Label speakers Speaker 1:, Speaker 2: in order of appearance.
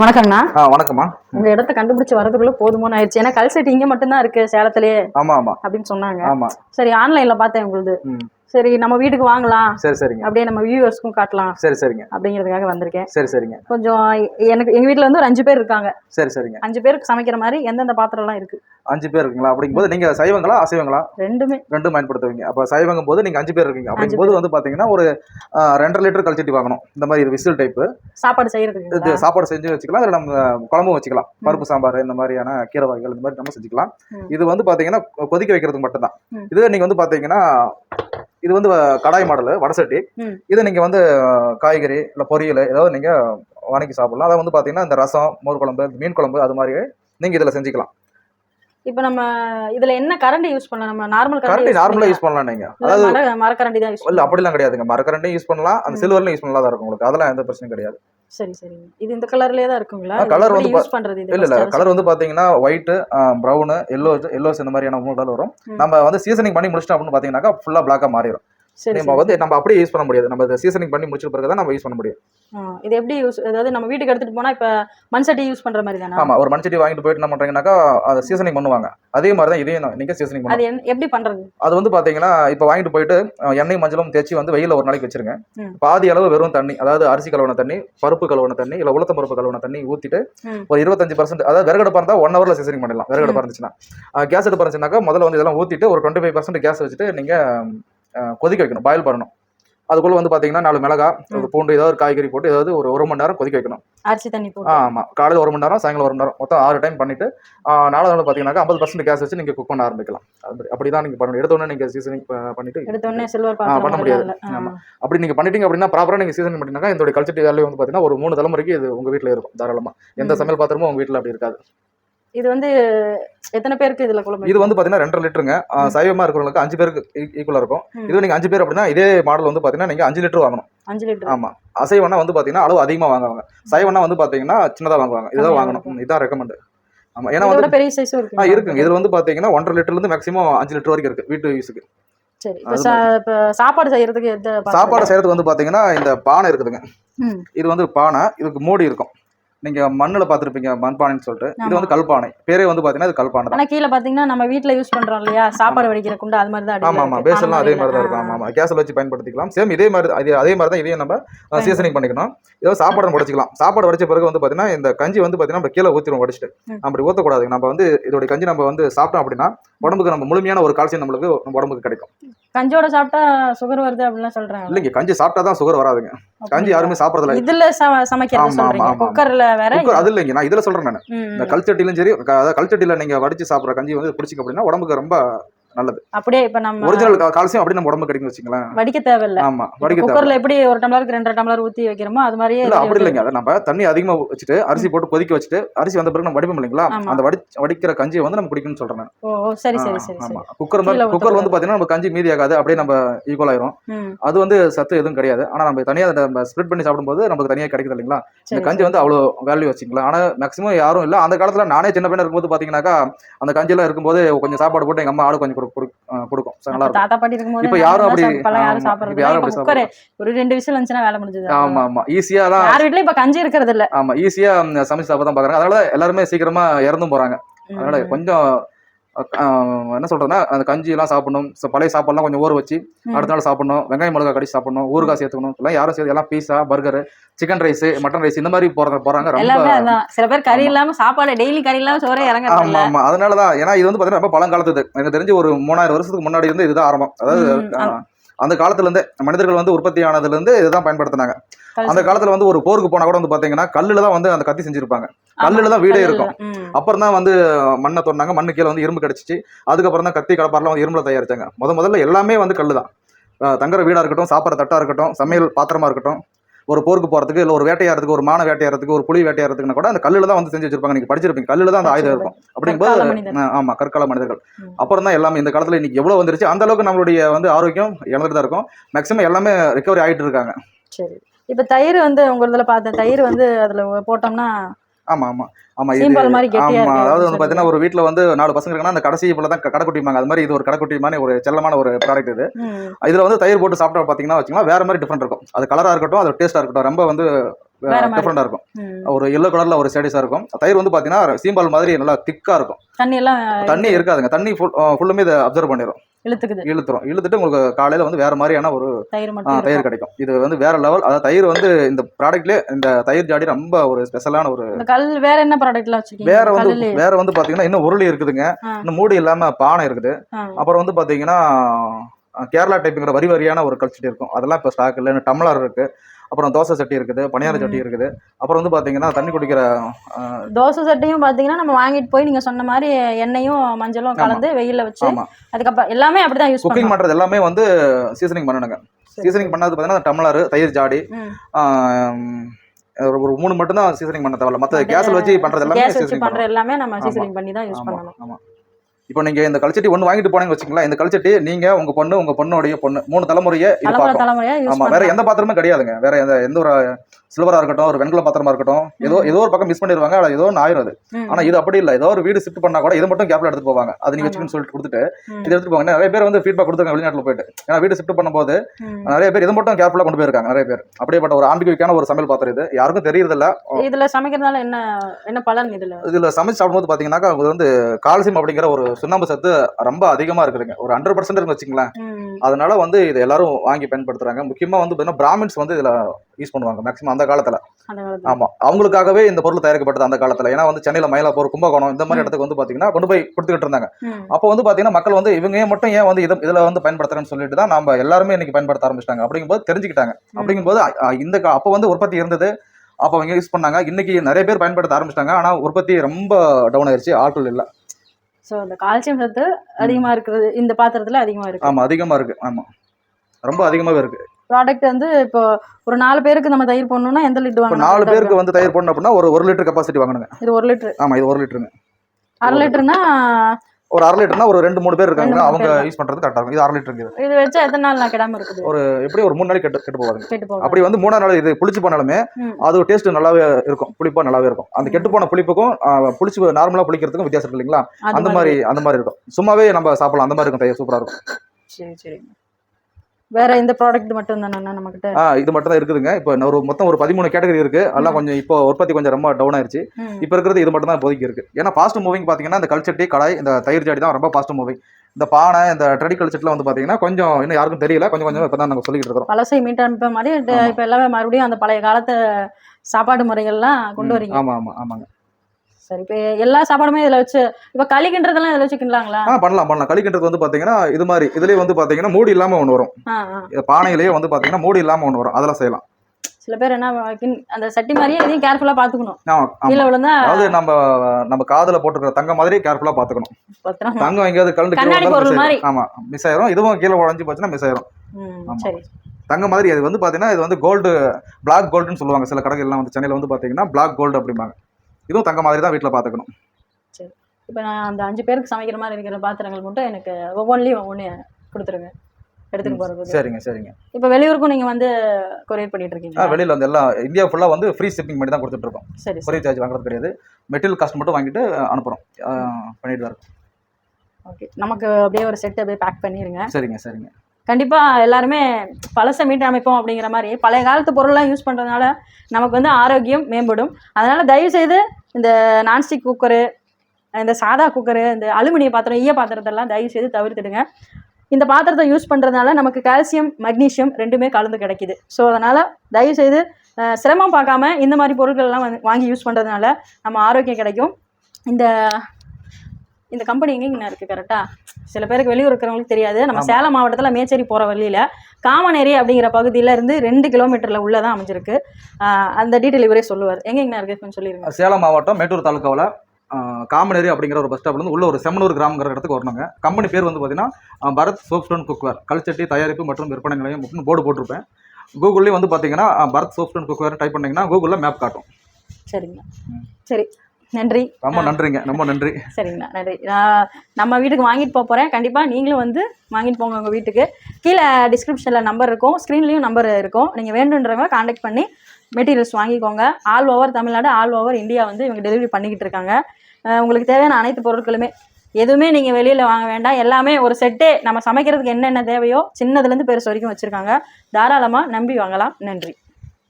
Speaker 1: வணக்கங்கண்ணா
Speaker 2: ஆ வணக்கம்மா.
Speaker 1: உங்க இடத்த கண்டுபிடிச்சு வரதுக்குள்ள போதுமோன்னு ஆயிடுச்சு. ஏன்னா கல்செட் இங்க மட்டும்தான் இருக்கு சேலத்திலேயே
Speaker 2: ஆமா ஆமா.
Speaker 1: அப்படின்னு சொன்னாங்க.
Speaker 2: ஆமா.
Speaker 1: சரி ஆன்லைன்ல பார்த்தேன் உங்களுது. சரி நம்ம வீட்டுக்கு வாங்கலாம்.
Speaker 2: சரி சரிங்க.
Speaker 1: அப்படியே நம்ம வியூவர்ஸ்க்கும் காட்டலாம்.
Speaker 2: சரி சரிங்க.
Speaker 1: அப்படிங்கிறதுக்காக வந்திருக்கேன்.
Speaker 2: சரி சரிங்க.
Speaker 1: கொஞ்சம் எனக்கு எங்க வீட்ல வந்து ஒரு அஞ்சு பேர் இருக்காங்க.
Speaker 2: சரி சரிங்க.
Speaker 1: அஞ்சு பேருக்கு சமைக்கிற மாதிரி எந்தெந்த பாத்திரம் எல்லாம் இருக்கு?
Speaker 2: அஞ்சு பேர் இருக்குங்களா? அப்படிங்கும்போது நீங்க சைவங்களா அசைவங்களா?
Speaker 1: ரெண்டுமே.
Speaker 2: ரெண்டும் பயன்படுத்துவீங்க. அப்ப சைவங்கும் போது நீங்க அஞ்சு பேர் இருக்கீங்க. அப்படிங்கும்போது வந்து பாத்தீங்கன்னா ஒரு ரெண்டரை லிட்டர் கழிச்சிட்டு வாங்கணும். இந்த மாதிரி விசில் டைப்பு
Speaker 1: சாப்பாடு செய்யறதுக்கு
Speaker 2: சாப்பாடு செஞ்சு வச்சுக்கலாம். அதில் நம்ம குழம்பும் வச்சுக்கலாம். பருப்பு சாம்பார் இந்த மாதிரியான கீரை வகைகள் இந்த மாதிரி நம்ம செஞ்சுக்கலாம். இது வந்து பாத்தீங்கன்னா கொதிக்க வைக்கிறதுக்கு மட்டும்தான்.
Speaker 1: ம்.
Speaker 2: இது நீங்க வந்து பாத்தீங்கன்னா இது வந்து கடாய் மாடல் வடசட்டி. இது நீங்க வந்து காய்கறி இல்ல பொரியல் ஏதாவது நீங்க வணக்கி சாப்பிடலாம். அதை வந்து பாத்தீங்கன்னா இந்த ரசம் மோர் குழம்பு மீன் குழம்பு அது மாதிரி நீங்க இதுல செஞ்சுக்கலாம்.
Speaker 1: இப்ப நம்ம இதுல என்ன கரண்டி யூஸ் பண்ணலாம்? நம்ம நார்மல்
Speaker 2: கரண்டி நார்மலா யூஸ் பண்ணலாம் நீங்க. அதாவது
Speaker 1: மர மரக்கரண்டி தான் யூஸ்
Speaker 2: இல்ல அப்படிலாம் கிடையாதுங்க. மரக்கரண்டையும் யூஸ் பண்ணலாம். அந்த
Speaker 1: ம்.
Speaker 2: சில்வர்லையும் யூஸ் பண்ணலாம் இருக்கும் உங்களுக்கு. அதெல்லாம் எந்த பிரச்சனையும் கிடையாது.
Speaker 1: சரி சரி. இது இந்த கலர்லயே தான் இருக்குங்களா?
Speaker 2: colour வந்து
Speaker 1: யூஸ் பண்றது
Speaker 2: இல்ல இல்ல. கலர் வந்து பாத்தீங்கன்னா ஒயிட் ப்ரௌனு எல்லோ எல்லோஸ் இந்த மாதிரியான மூணு கலர் வரும். நம்ம வந்து சீசனிங் பண்ணி முடிச்சிட்டோம் அப்படின்னு பாத்தீங்கன்னாக்கா ஃபுல்லா பிளாக்கா மாறிடும் நம்ம. வந்து நம்ம அப்படியே யூஸ் பண்ண முடியாது. நம்ம சீசனிங் பண்ணி முடிச்ச பிறகு தான் நம்ம யூஸ் பண்ண முடியும்.
Speaker 1: இது எப்படி யூஸ் அதாவது நம்ம வீட்டுக்கு எடுத்துட்டு போனா இப்ப மண் சட்டி யூஸ் பண்ற மாதிரி தானா?
Speaker 2: ஆமா ஒரு மண்சட்டி வாங்கிட்டு போயிட்டு என்ன பண்றீங்கன்னாக்கா அதை சீசனிங் பண்ணுவாங்க. அதே மாதிரி தான் இதையும் நீங்க சீசனிங்
Speaker 1: அது எப்படி பண்றது?
Speaker 2: அது வந்து பாத்தீங்கன்னா இப்போ வாங்கிட்டு போயிட்டு எண்ணெய் மஞ்சளும் தேய்ச்சி வந்து வெயில ஒரு நாளைக்கு வச்சிருங்க. பாதி அளவு வெறும் தண்ணி அதாவது அரிசி கழுவுன தண்ணி பருப்பு கழுவுன தண்ணி இல்ல உளுத்தம் பருப்பு கழுவுன தண்ணி ஊத்திட்டு. ஒரு இருபத்தஞ்சு பர்சன்ட் அதாவது விறகடுப்பா இருந்தா ஒன் ஹவர்ல சீசனிங் பண்ணிடலாம். விறகடுப்பா இருந்துச்சுன்னா. கேஸ் அடுப்பா இருந்துச்சுனாக்கா முதல்ல வந்து இதெல்லாம் ஊத்திட்டு ஒரு டுவெண்ட்டி ஃபைவ் பர்சன்ட் கேஸ் வச்சுட்டு நீங்க கொதிக்க வைக்கணும் பாயில் பண்ணணும். அதுக்குள்ள வந்து பாத்தீங்கன்னா நாலு மிளகா ஒரு பூண்டு ஏதாவது ஒரு காய்கறி போட்டு ஏதாவது ஒரு ஒரு மணி நேரம் கொதிக்க வைக்கணும்.
Speaker 1: அரிசி தண்ணி
Speaker 2: ஆமா காலையில் ஒரு மணி நேரம் சாயங்காலம் ஒரு மணி நேரம் மொத்தம் ஆறு டைம் பண்ணிட்டு நாலாவது நாள் பார்த்தீங்கன்னாக்கா ஐம்பது பர்சன்ட் கேஸ் வச்சு நீங்க குக் பண்ண ஆரம்பிக்கலாம். அப்படி அப்படிதான் நீங்க பண்ணணும். எடுத்த உடனே நீங்க சீசனிங் பண்ணிட்டு பண்ண முடியாது. ஆமா. அப்படி நீங்க பண்ணிட்டீங்க அப்படின்னா ப்ராப்பரா நீங்க சீசன் பண்ணிட்டீங்கன்னா இதோட கல்ச்சர் வேலையை வந்து பாத்தீங்கன்னா ஒரு மூணு தலைமுறைக்கு இது உங்க வீட்ல இருக்கும் தாராளமா. எந்த. சமையல் பாத்திரமும் உங்க வீட்ல அப்படி இருக்காது.
Speaker 1: இது வந்து எத்தனை பேருக்கு இதுல குழம்பு
Speaker 2: இது வந்து பாத்தீங்கன்னா ரெண்டரை லிட்டருங்க. சைவமா இருக்கிறவங்களுக்கு அஞ்சு பேருக்கு ஈக்குவலா இருக்கும். இது நீங்க அஞ்சு பேர் அப்படின்னா இதே மாடல் வந்து பாத்தீங்கன்னா நீங்க அஞ்சு லிட்டர் வாங்கணும்.
Speaker 1: அஞ்சு லிட்டர்.
Speaker 2: ஆமா. அசைவனா வந்து பாத்தீங்கன்னா அளவு அதிகமா வாங்குவாங்க. சைவனா வந்து பாத்தீங்கன்னா சின்னதா வாங்குவாங்க. இதுதான்
Speaker 1: கம்மியா
Speaker 2: வாங்கணும். இதான் ரெக்கமெண்ட் ஆமா. ஏன்னா வந்து
Speaker 1: பெரிய சைஸும் இருக்கு
Speaker 2: இருக்குங்க. இதுல வந்து பாத்தீங்கன்னா ஒன்றரை லிட்டர்ல இருந்து மேக்ஸிமம் அஞ்சு லிட்டர் வரைக்கும் இருக்கு. வீட்டு யூஸுக்கு
Speaker 1: சரி. சாப்பாடு செய்யறதுக்கு?
Speaker 2: சாப்பாடு செய்யறதுக்கு வந்து பாத்தீங்கன்னா இந்த பானை இருக்குதுங்க. இது வந்து பானை. இதுக்கு மூடி இருக்கும். நீங்க மண்ணுல பாத்திருப்பீங்க மண்பானைன்னு சொல்லிட்டு. இது. வந்து கல்பானை. பேரே வந்து பாத்தீங்கன்னா இது கல்பானை
Speaker 1: ஆனா கீழே பாத்தீங்கன்னா நம்ம வீட்ல யூஸ் பண்றோம் இல்லையா? சாப்பாடு வடிக்கிற குண்டு அது மாதிரி தான்
Speaker 2: ஆமா ஆமா. பேஸ் எல்லாம் அதே மாதிரி தான் இருக்கும். ஆமா ஆமா கேஸ்ல வச்சு பயன்படுத்திக்கலாம். சேம் இதே மாதிரி அதே- அதே மாதிரி தான் இதையும் நம்ம சீசனிங் பண்ணிக்கணும். இதோ சாப்பாடு உடைச்சிக்கலாம். சாப்பாடு உடைச்ச பிறகு வந்து பாத்தீங்கன்னா இந்த கஞ்சி வந்து பாத்தீங்கன்னா நம்ம கீழே ஊத்திரும் உடைச்சிட்டு. அப்படி ஊத்தக்கூடாது. நம்ம வந்து இதோட கஞ்சி நம்ம வந்து சாப்பிட்டோம் அப்படின்னா உடம்புக்கு நம்ம முழுமையான ஒரு கால்சியம் நம்மளுக்கு நம்ம உடம்புக்கு கிடைக்கும்.
Speaker 1: கஞ்சியோட சாப்பிட்டா சுகர் வருது அப்படிலாம் சொல்றாங்க.
Speaker 2: இல்லைங்க கஞ்சி சாப்பிட்டா தான் சுகர் வராதுங்க. கஞ்சி யாருமே சாப்பிடறதில்ல.
Speaker 1: இதுல சமைக்கிறது சொல்றீங்க. குக்கர்ல வேற
Speaker 2: அது இல்லைங்க நான் இதுல சொல்றேன் நான். இந்த. கல்ச்சட்டிலும் சரி அதாவது கல்ச்சட்டில நீங்க வடிச்சு சாப்பிடுற கஞ்சி வந்து குடிச்சிங்க அப்படின்னா உடம்புக்கு ரொம்ப நல்லது.
Speaker 1: அப்படியே இப்ப நம்ம
Speaker 2: ஒரிஜினல் கால்சியம் அப்படி நம்ம உடம்பு கிடைக்கும் வச்சுங்களேன்
Speaker 1: வடிக்க தேவையில்ல.
Speaker 2: ஆமா வடிக்க
Speaker 1: குக்கர்ல எப்படி ஒரு டம்ளருக்கு ரெண்டரை டம்ளர் ஊத்தி வைக்கிறோமோ அது மாதிரியே
Speaker 2: இல்ல அப்படி இல்லைங்க. அதை நம்ம தண்ணி அதிகமா வச்சுட்டு அரிசி போட்டு கொதிக்க வச்சுட்டு அரிசி வந்த பிறகு நம்ம வடிப்போம் இல்லைங்களா. அந்த வடி வடிக்கிற கஞ்சியை வந்து நம்ம குடிக்கணும்னு சொல்றேன்.
Speaker 1: ஓ சரி சரி
Speaker 2: ஆமா. குக்கர் குக்கர் வந்து. பாத்தீங்கன்னா நம்ம கஞ்சி மீதி ஆகாது அப்படியே நம்ம ஈக்குவல் ஆயிரும். அது வந்து சத்து எதுவும் கிடையாது. ஆனா நம்ம தனியா நம்ம ஸ்ப்ளிட் பண்ணி சாப்பிடும்போது நமக்கு தனியா கிடைக்குது இல்லைங்களா? இந்த கஞ்சி வந்து அவ்வளவு வேல்யூ வச்சுங்களா ஆனா மேக்ஸிமம் யாரும் இல்ல. அந்த காலத்துல நானே சின்ன பையனா இருக்கும்போது பாத்தீங்கன்னாக்கா அந்த கஞ்சி எல்லாம் இருக்கும்போது கொஞ்சம் சாப்பாடு போட்டு எங்க அம்மா ஆடு கொஞ்சம் கொடுக்கும்.
Speaker 1: தாத்தா பாட்டி இருக்கும்போது
Speaker 2: இப்ப யாரும் அப்படி-
Speaker 1: யாரும் சாப்பிடுறது ஒரு ரெண்டு வேலை முடிஞ்சது?
Speaker 2: ஆமா ஆமா. ஈஸியா தான்
Speaker 1: யார் வீட்லயும் இப்ப கஞ்சி இருக்கிறது இல்ல.
Speaker 2: ஆமா ஈஸியா சமைச்சு சாப்பிட தான் பாக்குறாங்க அதனால எல்லாருமே சீக்கிரமா இறந்தும் போறாங்க. அதனால கொஞ்சம் என்ன சொல்றதுன்னா அந்த கஞ்சி எல்லாம் சாப்பிடணும். ச- பழைய சாப்பாடுலாம் கொஞ்சம் ஊற வச்சு. அடுத்த நாள் சாப்பிடணும். வெங்காயம் மிளகா கடிச்சு சாப்பிடணும். ஊறுகாய் சேர்த்துக்கணும். எல்லாம் யாரும் சேர்த்து எல்லாம் pizza burger chicken rice mutton rice இந்த மாதிரி போறாங்க போறாங்க. ரொம்ப
Speaker 1: சில பேர் கறி இல்லாம சாப்பாடு டெய்லி கறி இல்லாம சோறே இறங்குறது
Speaker 2: ஆமா ஆமா. அதனாலதான் ஏன்னா இது வந்து பாத்தீங்கன்னா ரொம்ப பழங்காலத்துது. எனக்கு தெரிஞ்சு ஒரு மூணாயிரம் வருஷத்துக்கு முன்னாடி இருந்து இதுதான் ஆரம்பம். அதாவது அந்த காலத்துல இருந்தே மனிதர்கள் வந்து உற்பத்தி ஆனதுல இருந்து இதுதான் பயன்படுத்தினாங்க.
Speaker 1: கல்
Speaker 2: அந்த காலத்துல வந்து ஒரு போருக்கு போனா கூட வந்து பாத்தீங்கன்னா கல்லுல தான் வந்து அந்த கத்தி செஞ்சிருப்பாங்க. கல்லுல தான் வீடே. இருக்கும். அப்புறம் தான் வந்து மண்ணை தொண்டாங்க மண்ணு கீழே வந்து இரும்பு கிடைச்சிச்சு. அதுக்கப்புறம் தான் கத்தி கடப்பாரெல்லாம் வந்து இரும்புல தயாரிச்சாங்க. முத முதல்ல எல்லாமே வந்து கல்லு தான் தங்குற வீடா இருக்கட்டும் சாப்பிட்ற தட்டா இருக்கட்டும் சமையல் பாத்திரமா இருக்கட்டும் ஒரு போருக்கு போறதுக்கு இல்ல ஒரு வேட்டையாடுறதுக்கு ஒரு மான வேட்டையாடுறதுக்கு ஒரு புலி வேட்டையாடுறதுக்குன்னு கூட அந்த கல்லுல தான் வந்து செஞ்சு வச்சிருப்பாங்க நீங்க படிச்சிருப்பீங்க. கல்லுல தான் அந்த ஆயுதம் இருக்கும். அப்படிங்கும்போது
Speaker 1: மனிதர்.
Speaker 2: அஹ் ஆமா கற்கால மனிதர்கள். அப்புறம் தான் எல்லாமே இந்த காலத்துல இன்னைக்கு எவ்வளவு வந்துருச்சு அந்த அளவுக்கு நம்மளுடைய வந்து ஆரோக்கியம் இழந்துட்டு தான் இருக்கும். மேக்ஸிமம் எல்லாமே ரெக்கவரி ஆயிட்டு இருக்காங்க.
Speaker 1: சரி. இப்ப தயிர் வந்து உங்க இதுல பார்த்தேன் தயிர் வந்து அதுல போட்டோம்னா
Speaker 2: ஆமா ஆமா. ஆமா இது ஆமா அதாவது வந்து பாத்தீங்கன்னா ஒரு வீட்ல வந்து நாலு பசங்க இருக்காங்கன்னா அந்த கடைசி இப்பல தான் கடைக்குட்டிமாங்க அது மாதிரி இது ஒரு கடைக்குட்டிமான ஒரு செல்லமான ஒரு ப்ராடக்ட் இது. இதுல வந்து தயிர் போட்டு சாப்பிட்டா பாத்தீங்கன்னா வச்சுக்கலாம் வேற மாதிரி டிஃப்ரெண்ட் இருக்கும். அது கலரா இருக்கட்டும் அது டேஸ்டா இருக்கட்டும் ரொம்ப வந்து. டிஃப்ரெண்டா இருக்கும். ஒரு எல்லோ கலர்ல ஒரு ஸ்டேடிஸா இருக்கும். தயிர் வந்து பாத்தீங்கன்னா சீம்பால் மாதிரி நல்லா திக்கா இருக்கும்.
Speaker 1: தண்ணி எல்லாம்
Speaker 2: தண்ணி இருக்காதுங்க தண்ணி ஃபுல்லுமே இதை அப்சர்வ் பண்ணிடும்
Speaker 1: இழுத்துக்குது.
Speaker 2: இழுத்துரும். இழுத்துட்டு உங்களுக்கு காலையில வந்து வேற மாதிரியான ஒரு
Speaker 1: தயிர் மட்டும்
Speaker 2: தயிர். கிடைக்கும். இது வந்து வேற லெவல் அதாவது தயிர் வந்து இந்த ப்ராடக்ட்லயே இந்த தயிர் ஜாடி ரொம்ப ஒரு ஸ்பெஷலான ஒரு
Speaker 1: கல் வேற என்ன ப்ராடக்ட் எல்லாம் வச்சிருக்கீங்க?
Speaker 2: வேற வந்து? வேற வந்து பாத்தீங்கன்னா இன்னும் உருளி இருக்குதுங்க. இன்னும் மூடி இல்லாம பானை இருக்குது. அப்புறம் வந்து பாத்தீங்கன்னா கேரளா டைப்புங்கிற வரி வரியான ஒரு கல்ச்சட்டி இருக்கும். அதெல்லாம் இப்போ ஸ்டாக் இல்லை. டம்ளர் இருக்கு. அப்புறம் தோசை சட்டி இருக்குது பணியார சட்டி இருக்குது. அப்புறம் வந்து பாத்தீங்கன்னா தண்ணி குடிக்கிற
Speaker 1: தோசை சட்டியும் பாத்தீங்கன்னா நம்ம வாங்கிட்டு போய் நீங்க சொன்ன மாதிரி எண்ணெயும் மஞ்சளும் கலந்து வெயில்ல வச்சு அதுக்கப்புறம் எல்லாமே அப்படிதான் யூஸ்
Speaker 2: குக்கிங்
Speaker 1: பண்ணுவோம்
Speaker 2: பண்றது எல்லாமே வந்து சீசனிங் பண்ணணுங்க. சீசனிங் பண்ணது பாத்தீங்கன்னா டம்ளர் தயிர் ஜாடி ஒரு மூணு மட்டும் தான் சீசனிங் பண்ண தேவையில்ல. மற்ற கேஸ்ல வச்சு பண்றது எல்லாமே சீசனிங்
Speaker 1: பண்ற எல்லாமே நம்ம. சீசனிங் பண்ணி தான் யூஸ் பண்ணணும்.
Speaker 2: ஆமா. இப்போ நீங்க இந்த கல்ச்சட்டி ஒன்று வாங்கிட்டு போனீங்கன்னு வச்சுங்களேன் இந்த கல்ச்சட்டி நீங்க உங்க பொண்ணு உங்க பொண்ணுடைய பொண்ணு மூணு தலைமுறையே இது பார்க்கும். ஆமா வேற எந்த பாத்திரமும் கிடையாதுங்க. வேற எந்த எந்த ஒரு சில்வரா இருக்கட்டும் ஒரு வெண்கல பாத்திரமா இருக்கட்டும் ஏதோ ஏதோ ஒரு பக்கம் மிஸ் பண்ணிடுவாங்க அது ஏதோ ஒன்று ஆயிரும் அது. ஆனா இது அப்படி இல்ல. ஏதோ ஒரு வீடு ஷிஃப்ட் பண்ணா கூட இது மட்டும் கேப்ல எடுத்து போவாங்க. அது நீங்க. வச்சுக்கணும்னு சொல்லிட்டு கொடுத்துட்டு. இது எடுத்துட்டு போவாங்க நிறைய பேர் வந்து ஃபீட்பேக் கொடுத்துருக்காங்க வெளிநாட்டுல போயிட்டு. ஏன்னா வீடு ஷிஃப்ட் பண்ணும்போது. நிறைய பேர் இது மட்டும் கேர்ஃபுல்லா கொண்டு போயிருக்காங்க நிறைய பேர். அப்படியேப்பட்ட ஒரு ஆண்டுக்கான ஒரு சமையல் பாத்திரம் இது. யாருக்கும் தெரியறதில்ல.
Speaker 1: இதுல சமைக்கிறதுனால என்ன என்ன பலன் இதுல?
Speaker 2: இதுல சமைச்சு சாப்பிடும்போது பாத்தீங்கன்னாக்கா வந்து கால்சியம் அப்படிங்கிற ஒரு சுண்ணாம்பு சத்து ரொம்ப அதிகமா இருக்குதுங்க. ஒரு ஹண்ட்ரட் பர்சன்ட் இருக்கு வச்சுங்களேன். அதனால வந்து இது எல்லாரும் வாங்கி பயன்படுத்துறாங்க. முக்கியமா வந்து பாத்தீங்கன்னா பிராமின்ஸ் வந்து இதுல யூஸ் பண்ணுவாங்க. மேக்ஸிமம் அந்த காலத்துல. ஆமா. அவங்களுக்காகவே இந்த பொருள் தயாரிக்கப்பட்டது அந்த காலத்துல. ஏன்னா வந்து சென்னையில மயிலாப்பூர் கும்பகோணம் இந்த மாதிரி. இடத்துக்கு வந்து பாத்தீங்கன்னா கொண்டு போய் கொடுத்துக்கிட்டு இருந்தாங்க. அப்போ வந்து பாத்தீங்கன்னா மக்கள் வந்து இவங்க ஏன் மட்டும் ஏன் வந்து இது இதுல வந்து பயன்படுத்துறேன்னு சொல்லிட்டு தான் நம்ம எல்லாருமே இன்னைக்கு பயன்படுத்த ஆரம்பிச்சிட்டாங்க. அப்படிங்கும்போது தெரிஞ்சுக்கிட்டாங்க. அப்படிங்கும்போது இந்த அப்போ வந்து உற்பத்தி இருந்தது. அப்போ அவங்க யூஸ் பண்ணாங்க. இன்னைக்கு நிறைய பேர் பயன்படுத்த ஆரம்பிச்சிட்டாங்க. ஆனா உற்பத்தி ரொம்ப டவுன் ஆயிருச்சு. ஆட்கள் இல்ல.
Speaker 1: சோ இந்த கால்சியம் சத்து அதிகமா இருக்கிறது இந்த பாத்திரத்துல அதிகமா இருக்கு.
Speaker 2: ஆமா அதிகமா இருக்கு. ஆமா. ரொம்ப அதிகமாவே இருக்கு.
Speaker 1: ப்ராடக்ட் வந்து இப்போ ஒரு நாலு பேருக்கு நம்ம தயிர் போடணும்னா எந்த லிட்டர் வாங்கணும்?
Speaker 2: நாலு பேருக்கு வந்து தயிர் போடணும் அப்படின்னா ஒரு ஒரு லிட்டர் கெப்பாசிட்டி வாங்கணுங்க.
Speaker 1: இது ஒரு லிட்டர்.
Speaker 2: ஆமா இது ஒரு லிட்டருங்க.
Speaker 1: அரை லிட்டர்னா
Speaker 2: ஒரு அரை லிட்டர்னா ஒரு ரெண்டு மூணு பேர் இருக்காங்க. அவங்க யூஸ் பண்றது கரெக்டா இருக்கும். இது அரை லிட்டருங்க இது.
Speaker 1: வச்சா எத்தனை நாள் கிடாம இருக்குது?
Speaker 2: எப்படி ஒரு மூணு நாளைக்கு கெட்டு கெட்டு
Speaker 1: போகும்
Speaker 2: அப்படி வந்து மூணாவது நாள் இது புளிச்சு போனாலுமே. அது டேஸ்ட் நல்லாவே இருக்கும். புளிப்பா நல்லாவே இருக்கும். அந்த கெட்டு போன புளிப்புக்கும் புளிச்சு நார்மலா புளிக்கிறதுக்கும் வித்தியாசம் இருக்கு இல்லைங்களா? அந்த மாதிரி அந்த மாதிரி இருக்கும். சும்மாவே நம்ம சாப்பிடலாம். அந்த மாதிரி இருக்கும். சூப்பரா இருக்கும்.
Speaker 1: சரி சரி வேற இந்த ப்ராடக்ட் மட்டும் தானே நம்ம கிட்ட
Speaker 2: ஆ இது மட்டும் தான் இருக்குதுங்க. இப்போ ஒரு மொத்தம் ஒரு பதிமூணு கேட்டகரி இருக்கு. அதெல்லாம் கொஞ்சம் இப்போ உற்பத்தி கொஞ்சம் ரொம்ப டவுன் ஆயிருச்சு. இப்போ இருக்கிறது இது மட்டும் தான் இப்போதைக்கு இருக்கு. ஏன்னா ஃபாஸ்ட் மூவிங் பாத்தீங்கன்னா இந்த கல்ச்சட்டி கடாய் இந்த தயிர் ஜாடி தான் ரொம்ப ஃபாஸ்ட் மூவிங் இந்த பானை இந்த ட்ரெடி கல்ச்சட்லாம் வந்து பாத்தீங்கன்னா கொஞ்சம் இன்னும் யாருக்கும் தெரியல. கொஞ்சம் கொஞ்சம் இப்போ தான் நாங்கள் சொல்லிக்கிட்டு இருக்கிறோம்.
Speaker 1: பழசை மீட் அனுப்ப மாதிரி. இப்ப எல்லாமே மறுபடியும் அந்த பழைய காலத்து சாப்பாடு முறைகள்லாம் கொண்டு வரீங்க.
Speaker 2: ஆமா ஆமா ஆமாங்க.
Speaker 1: சரி இப்ப எல்லா சாப்பாடுமே இதுல வச்சு இப்ப களிக்கின்றதெல்லாம் இதுல வச்சு கிண்டலாங்களா?
Speaker 2: ஆ பண்ணலாம் பண்ணலாம். களிக்கின்றது வந்து பாத்தீங்கன்னா இது மாதிரி இதுலயே வந்து பாத்தீங்கன்னா மூடி இல்லாம ஒன்று வரும். பானையிலேயே வந்து பாத்தீங்கன்னா மூடி இல்லாம ஒன்று வரும். அதெல்லாம் செய்யலாம்.
Speaker 1: சில பேர் என்ன அந்த சட்டி மாதிரியே இதையும் கேர்ஃபுல்லா பாத்துக்கணும்.
Speaker 2: ஆமா ஆமா.
Speaker 1: கீழே விழுந்தா
Speaker 2: அதாவது நம்ம நம்ம காதுல போட்டுக்கிற தங்க மாதிரி கேர்ஃபுல்லா பாத்துக்கணும்.
Speaker 1: பத்திரம்.
Speaker 2: தங்கம் எங்கேயாவது கலந்து
Speaker 1: கண்ணாடி பொருள் மாதிரி.
Speaker 2: மிஸ் ஆயிரும். இதுவும் கீழே உடஞ்சு போச்சுன்னா மிஸ் ஆயிரும்.
Speaker 1: சரி.
Speaker 2: தங்க மாதிரி அது வந்து பாத்தீங்கன்னா இது வந்து கோல்டு பிளாக் கோல்டுன்னு சொல்லுவாங்க. சில கடைகள்லாம் வந்து சென்னையில வந்து பாத்தீங்கன்னா பிளாக் கோல்டு அப்படிம்பாங்க. இதுவும் தங்க மாதிரி தான் வீட்டுல பாத்துக்கணும்.
Speaker 1: இப்ப நான் அந்த அஞ்சு பேருக்கு சமைக்கிற மாதிரி இருக்கிற பாத்திரங்கள் மட்டும் எனக்கு ஒவ்வொன்றிலையும் ஒவ்வொன்று கொடுத்துருங்க. எடுத்துட்டு போறது
Speaker 2: சரிங்க சரிங்க.
Speaker 1: இப்ப வெளியூருக்கும் நீங்க வந்து கொரியர் பண்ணிட்டு இருக்கீங்க
Speaker 2: வெளியில வந்து எல்லாம் இந்தியா ஃபுல்லா வந்து ஃப்ரீ ஷிப்பிங் பண்ணி தான் கொடுத்துட்டு இருக்கோம்.
Speaker 1: சரி சரி.
Speaker 2: கொரியர் சார்ஜ் வாங்குறது கிடையாது. மெட்டீரியல் காஸ்ட் மட்டும் வாங்கிட்டு அனுப்புறோம். ஆ, பண்ணிட்டு தான் இருக்கோம்
Speaker 1: ஓகே. நமக்கு அப்படியே ஒரு செட் அப்படியே பேக் பண்ணிருங்க.
Speaker 2: சரிங்க சரிங்க.
Speaker 1: கண்டிப்பாக எல்லாருமே பழசை மீட்டு அமைப்போம் அப்படிங்கிற மாதிரி. பழைய காலத்து பொருள்லாம் யூஸ் பண்ணுறதுனால நமக்கு வந்து ஆரோக்கியம் மேம்படும். அதனால் தயவு செய்து இந்த நான்ஸ்டிக் குக்கரு இந்த சாதா குக்கரு இந்த அலுமினிய பாத்திரம் ஈய பாத்திரத்தெல்லாம் தயவு செய்து தவிர்த்துடுங்க. இந்த பாத்திரத்தை யூஸ் பண்ணுறதுனால நமக்கு கால்சியம் மக்னீஷியம் ரெண்டுமே கலந்து கிடைக்குது. ஸோ அதனால் தயவு செய்து சிரமம் பார்க்காம இந்த மாதிரி பொருட்கள்லாம் வாங்கி யூஸ் பண்ணுறதுனால நம்ம ஆரோக்கியம் கிடைக்கும். இந்த இந்த கம்பெனி எங்கேங்கண்ணா இருக்குது கரெக்டாக சில பேருக்கு வெளியூர் இருக்கிறவங்களுக்கு தெரியாது. நம்ம. சேலம் மாவட்டத்தில் மேச்சேரி போகிற வழியில் காமநேரி அப்படிங்கிற பகுதியில இருந்து ரெண்டு கிலோமீட்டரில் உள்ளே தான் அமைஞ்சிருக்கு அந்த டீட்டெயில் இவரே சொல்லுவார். எங்கேங்கண்ணா இருக்குது கொஞ்சம் சொல்லிடுங்க
Speaker 2: சேலம் மாவட்டம் மேட்டூர் தாலுக்காவில் காமனேரி அப்படிங்கிற ஒரு பஸ் ஸ்டாப்ல இருந்து உள்ள ஒரு செம்மனூர் கிராமங்கிற இடத்துக்கு வரணுங்க. கம்பெனி பேர் வந்து பார்த்தீங்கன்னா பரத் சோப் ஸ்டோன் குக்வேர் கல்ச்சட்டி தயாரிப்பு மற்றும் விற்பனை நிலையம் அப்படின்னு போர்டு போட்டிருப்பேன். கூகுள்லேயும் வந்து பார்த்தீங்கன்னா Bharat soap stone cookware type பண்ணீங்கன்னா கூகுளில் மேப் காட்டும்.
Speaker 1: சரிங்கண்ணா
Speaker 2: ம்.
Speaker 1: சரி. நன்றி.
Speaker 2: ரொம்ப நன்றிங்க ரொம்ப நன்றி.
Speaker 1: சரிங்கண்ணா நன்றி. நான் நம்ம வீட்டுக்கு வாங்கிட்டு போக போகிறேன் கண்டிப்பாக நீங்களும் வந்து வாங்கிட்டு போங்க உங்கள் வீட்டுக்கு. கீழே டிஸ்கிரிப்ஷனில் நம்பர் இருக்கும். ஸ்க்ரீன்லேயும் நம்பர் இருக்கும். நீங்கள் வேண்டுன்றவங்க காண்டாக்ட் பண்ணி மெட்டீரியல்ஸ் வாங்கிக்கோங்க. All over Tamil Nadu all over India வந்து இவங்க டெலிவரி பண்ணிக்கிட்டு இருக்காங்க. உங்களுக்கு தேவையான அனைத்து பொருட்களுமே எதுவுமே நீங்கள் வெளியில் வாங்க வேண்டாம். எல்லாமே ஒரு செட்டே நம்ம சமைக்கிறதுக்கு என்னென்ன தேவையோ சின்னதுலேருந்து பெருசு வரைக்கும் வச்சுருக்காங்க. தாராளமாக நம்பி வாங்கலாம். நன்றி.